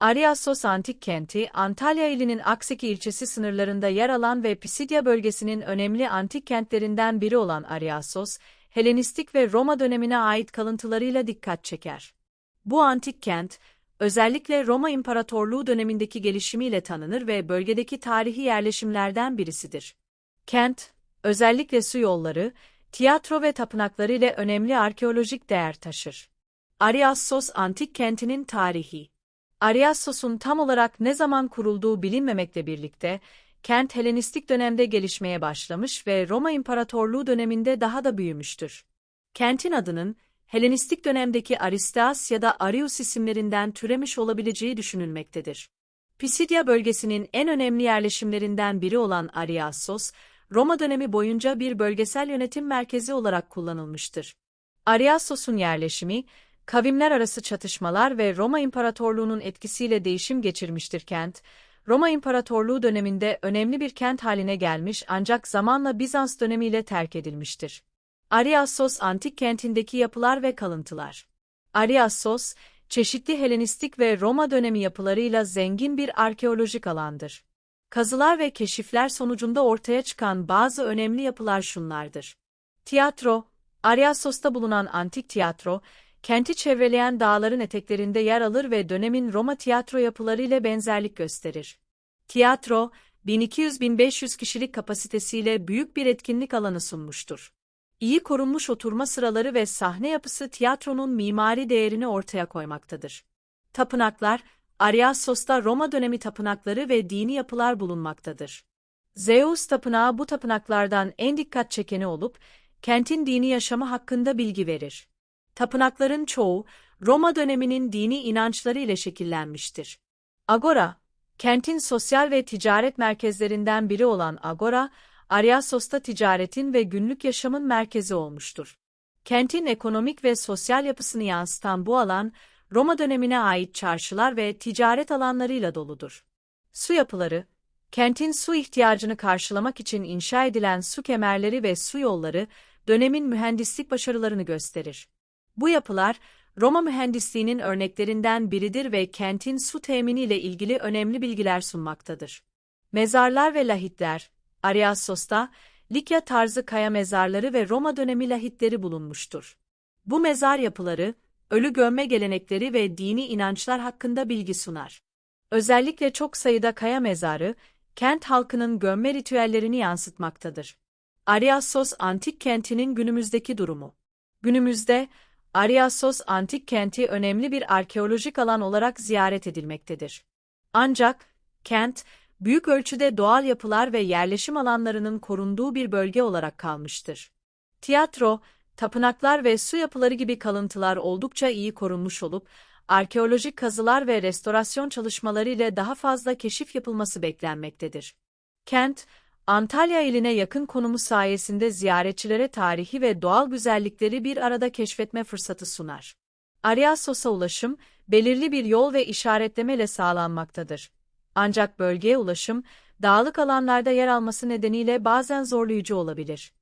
Ariassos Antik Kenti, Antalya ilinin Akseki ilçesi sınırlarında yer alan ve Pisidya bölgesinin önemli antik kentlerinden biri olan Ariassos, Helenistik ve Roma dönemine ait kalıntılarıyla dikkat çeker. Bu antik kent, özellikle Roma İmparatorluğu dönemindeki gelişimiyle tanınır ve bölgedeki tarihi yerleşimlerden birisidir. Kent, özellikle su yolları, tiyatro ve tapınakları ile önemli arkeolojik değer taşır. Ariassos antik kentinin tarihi Ariassos'un tam olarak ne zaman kurulduğu bilinmemekle birlikte, kent Helenistik dönemde gelişmeye başlamış ve Roma İmparatorluğu döneminde daha da büyümüştür. Kentin adının, Helenistik dönemdeki Aristeas ya da Arius isimlerinden türemiş olabileceği düşünülmektedir. Pisidya bölgesinin en önemli yerleşimlerinden biri olan Ariassos, Roma dönemi boyunca bir bölgesel yönetim merkezi olarak kullanılmıştır. Ariassos'un yerleşimi, kavimler arası çatışmalar ve Roma İmparatorluğu'nun etkisiyle değişim geçirmiştir kent, Roma İmparatorluğu döneminde önemli bir kent haline gelmiş ancak zamanla Bizans dönemiyle terk edilmiştir. Ariassos antik kentindeki yapılar ve kalıntılar. Ariassos, çeşitli Helenistik ve Roma dönemi yapılarıyla zengin bir arkeolojik alandır. Kazılar ve keşifler sonucunda ortaya çıkan bazı önemli yapılar şunlardır. Tiyatro, Ariassos'ta bulunan antik tiyatro, kenti çevreleyen dağların eteklerinde yer alır ve dönemin Roma tiyatro yapıları ile benzerlik gösterir. Tiyatro, 1200-1500 kişilik kapasitesiyle büyük bir etkinlik alanı sunmuştur. İyi korunmuş oturma sıraları ve sahne yapısı tiyatronun mimari değerini ortaya koymaktadır. Tapınaklar, Ariassos'ta Roma dönemi tapınakları ve dini yapılar bulunmaktadır. Zeus tapınağı bu tapınaklardan en dikkat çekeni olup, kentin dini yaşamı hakkında bilgi verir. Tapınakların çoğu, Roma döneminin dini inançları ile şekillenmiştir. Agora, kentin sosyal ve ticaret merkezlerinden biri olan Agora, Ariassos'ta ticaretin ve günlük yaşamın merkezi olmuştur. Kentin ekonomik ve sosyal yapısını yansıtan bu alan, Roma dönemine ait çarşılar ve ticaret alanlarıyla doludur. Su yapıları, kentin su ihtiyacını karşılamak için inşa edilen su kemerleri ve su yolları, dönemin mühendislik başarılarını gösterir. Bu yapılar, Roma mühendisliğinin örneklerinden biridir ve kentin su teminiyle ilgili önemli bilgiler sunmaktadır. Mezarlar ve lahitler, Ariassos'ta, Likya tarzı kaya mezarları ve Roma dönemi lahitleri bulunmuştur. Bu mezar yapıları, ölü gömme gelenekleri ve dini inançlar hakkında bilgi sunar. Özellikle çok sayıda kaya mezarı, kent halkının gömme ritüellerini yansıtmaktadır. Ariassos antik kentinin günümüzdeki durumu. Günümüzde, Ariassos antik kenti önemli bir arkeolojik alan olarak ziyaret edilmektedir. Ancak, kent, büyük ölçüde doğal yapılar ve yerleşim alanlarının korunduğu bir bölge olarak kalmıştır. Tiyatro, tapınaklar ve su yapıları gibi kalıntılar oldukça iyi korunmuş olup, arkeolojik kazılar ve restorasyon çalışmaları ile daha fazla keşif yapılması beklenmektedir. Kent, Antalya iline yakın konumu sayesinde ziyaretçilere tarihi ve doğal güzellikleri bir arada keşfetme fırsatı sunar. Ariassos'a ulaşım, belirli bir yol ve işaretleme ile sağlanmaktadır. Ancak bölgeye ulaşım, dağlık alanlarda yer alması nedeniyle bazen zorlayıcı olabilir.